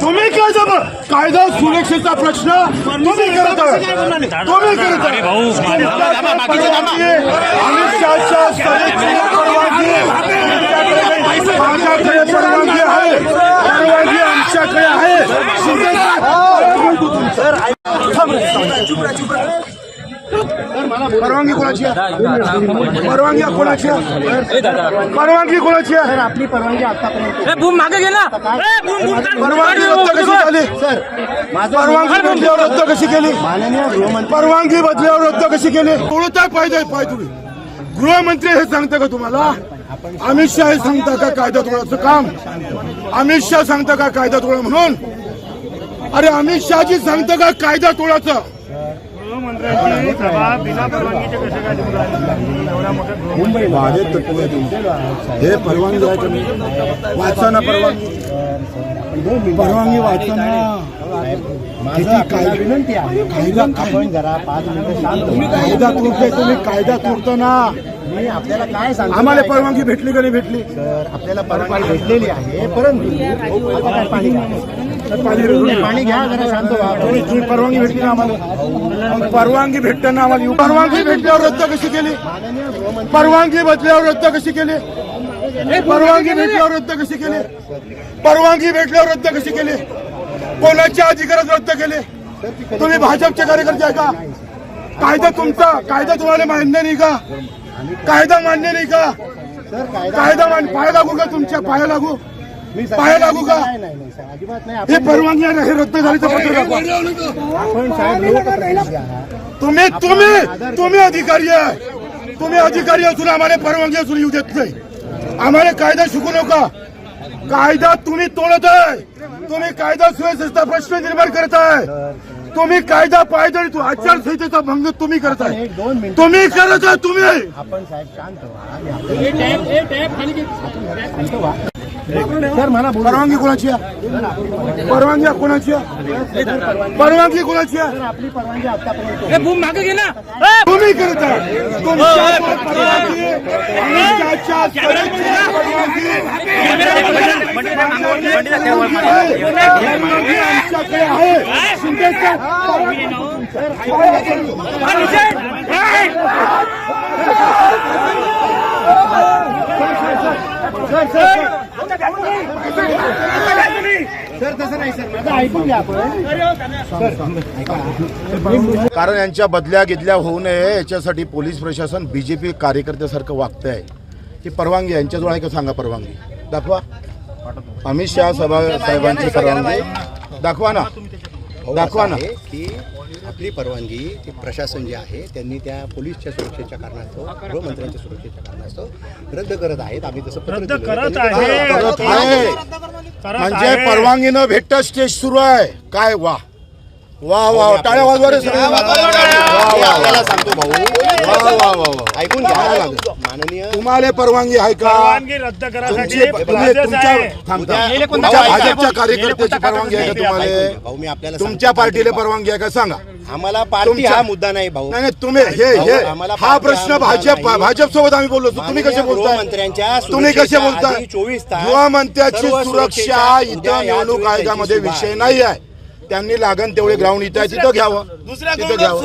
तुम्ही काय जब कायदा सुरक्षेचा प्रश्न तुम्ही करत आहात. तुम्ही करत अमित शहाच्या माझ्याकडे परवानगी आहे. परवानगी आमच्याकडे आहे. परवानगी कोणाची आहे? परवानगी कोणाची आहे? परवानगी कोणाची आहे? आपली परवानगी आतापर्यंत बूम मागे गेला. परवानगी रद्द कशी झाली सर माझं परवानगी बदल्यावर रद्द कशी केली? परवानगी बदल्यावर रद्द कशी केली? कोणता फायदा आहे पाय तुम्ही? गृहमंत्री हे सांगता का तुम्हाला? अमित शहा हे सांगता का कायदा तोडाचं काम? अमित शहा सांगता का कायदा तोडा म्हणून? अरे अमित शहाजी सांगता का कायदा तोडाचं गृहमंत्र्यांची सभा बिना परवानगीचे कसे काय निवडून आली? एवढ्या मोठ्या गृह माझे तत्व आहे तुमचे. हे परवानगी आहे तुम्ही वाचा ना परवानगी परवानगी वाचा ना माझं आपल्याला विनंती आहे कायदा काय आपण जरा पाच मिनिटं शांत व्हा. कायदा तोडतोय तुम्ही कायदा तोडतो ना मी आपल्याला काय सांगतो आम्हाला परवानगी भेटली का नाही भेटली सर आपल्याला परवानगी भेटलेली आहे परंतु पाणी घ्या. जरा शांत व्हा. तुम्ही तुम्ही परवानगी भेटली ना आम्हाला. परवानगी भेटताना आम्हाला परवानगी भेटल्यावर रद्द कशी केली? परवानगी बदल्यावर रद्द कशी केली? परवानगी भेटल्यावर रद्द कशी केली? परवानगी भेटल्यावर रद्द कशी केली? कोणाच्या अधिकारात रद्द केले? तुम्ही भाजपचे कार्यकर्ते आहे का? कायदा तुमचा. कायदा तुम्हाला मान्य नाही का? कायदा मान्य नाही का? सर कायदा कायदा मान पाय लागू का तुमच्या? पाया लागू. पाया लागू का नाही नाही नाही, सर अजिबात नाही. हे आपण परवानगी आहे हे रद्द झाली तर पत्र दाखवा. आपण साहेब लोकप्रतिनिधी आहात. तुम्ही तुम्ही तुम्ही अधिकारी आहे. तुम्ही अधिकारी असून आम्हाला परवानगी असून येऊ देत नाही. आम्हाला कायदा शिकू नका. कायदा तुम्ही तोडत आहे. तुम्ही कायदा सुव्यवस्थेचा प्रश्न निर्माण करत आहे. तुम्ही कायदा पायदळी तू आचारसंहितेचा भंग तुम्ही करताय एक दोन मिनिट. तुम्ही करत आहे तुम्ही. आपण साहेब शांत व्हा. व्हा. परवानगी कोणाची आहे? परवानगी कोणाची आहे? परवानगी कोणाची आहे? आपली परवानगी आतापर्यंत ए, बूम मागे गेला ए, तुम्ही करत आहे तुमच्या परवानगी, अमित शहाच्या सभेची परवानगी, परवानगी. आमच्याकडे आहे शिंदे साहेब, हा, निषेध. ए, सर तसं नाही सर माझं ऐकून घ्या आपण कारण यांच्या बदल्या गिदल्या होऊ नये याच्यासाठी पोलीस प्रशासन बीजेपी कार्यकर्त्यासारखं वागत आहे ही परवानगी आहे. यांच्याजवळ आहे का सांगा परवानगी? दाखवा. अमित शहा सभा साहेबांची परवानगी. दाखवा ना. दाखवा ना आहे की आपली परवानगी ती प्रशासन जे आहे त्यांनी त्या पोलीसच्या सुरक्षेच्या कारणास्तव गृहमंत्र्यांच्या सुरक्षेच्या कारणास्तव रद्द करत आहेत आम्ही तसं रद्द. करत आहे. म्हणजे आहे. परवानगी न भेटता स्टेज सुरू आहे काय वा वा वा टाळ्या वाजवा रे सगळे. वा, वा, मी वा, आपल्याला वा. सांगतो भाऊ वा, वा, वा, वा. ऐकून घ्या माननीय तुम्हाला परवानगी आहे का परवानगी रद्द करायसाठी तुमची तुम्ही तुमच्या आहे. तुमच्या. भाजपच्या कार्यकर्त्याची परवानगी आहे का ऐकून घ्या. तुम्हाला भाऊ मी आपल्याला तुमच्या सांगतो. पार्टीला परवानगी आहे का सांगा आम्हाला पार्टी तुमच्या- हा मुद्दा नाही भाऊ नाही नाही तुम्ही हे भाऊ, हे आम्हाला हा पार्टी प्रश्न भाजप नाही. भाजप सोबत आम्ही बोललो तुम्ही माननीय कसे बोलताय गृहमंत्र्यांच्या तुम्ही कसे सुरक्षेच्या बोलताय आधी 24 तास गृहमंत्र्याची सर्व सुरक्षा सुरक्षेच्या उद्या इथं या निवडणूक 24 आयोगामध्ये विषय. नाही आहे त्यांनी लागण तेवढे ग्राउंड इथं आहे तिथं घ्यावं. तिथं घ्यावं.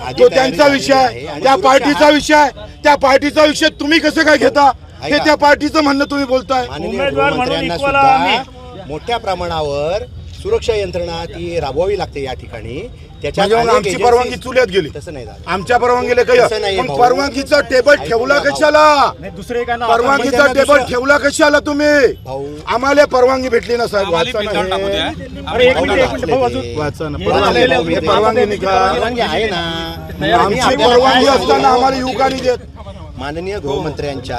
आधी तो त्यांचा विषय आहे. त्या पार्टीचा विषय आहे. त्या पार्टीचा विषय तुम्ही कसं काय घेता? हे ऐका. त्या पार्टीचं म्हणणं तुम्ही बोलताय. माननीय उमेदवार म्हणून गृहमंत्र्यांना equal सुद्धा आम्ही. मोठ्या प्रमाणावर सुरक्षा यंत्रणा ती राबवावी लागते या ठिकाणी. त्याच्यात म्हणजे आमची परवानगी चुल्यात गेली. तसं नाही झालं. आमच्या परवानगीला काही. परवानगीचा टेबल ठेवला. कशाला? दुसरे काय परवानगीचा टेबल ठेवला कशाला तुम्ही? आम्हाला परवानगी भेटली ना साहेब. वाचा ना. अरे एक मिनिट एक मिनिट भाऊ अजून वाचा ना हे परवानगी परवानगी आहे ना. आमची परवानगी असताना? आम्हाला नाही देत. माननीय गृहमंत्र्यांच्या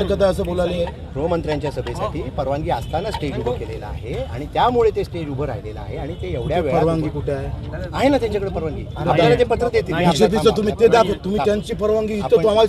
हरकत आहे असं बोलाले. गृहमंत्र्यांच्या सभेसाठी परवानगी असताना स्टेज उभं केलेलं आहे आणि त्यामुळे ते स्टेज उभं राहिलेलं आहे आणि ते एवढ्या वेळात परवानगी कुठे आहे? आहे ना त्यांच्याकडे परवानगी. आपल्याला ते पत्र देतील. निषेधीचं तुम्ही ते दाखव. तुम्ही त्यांची परवानगी इथं आम्हाला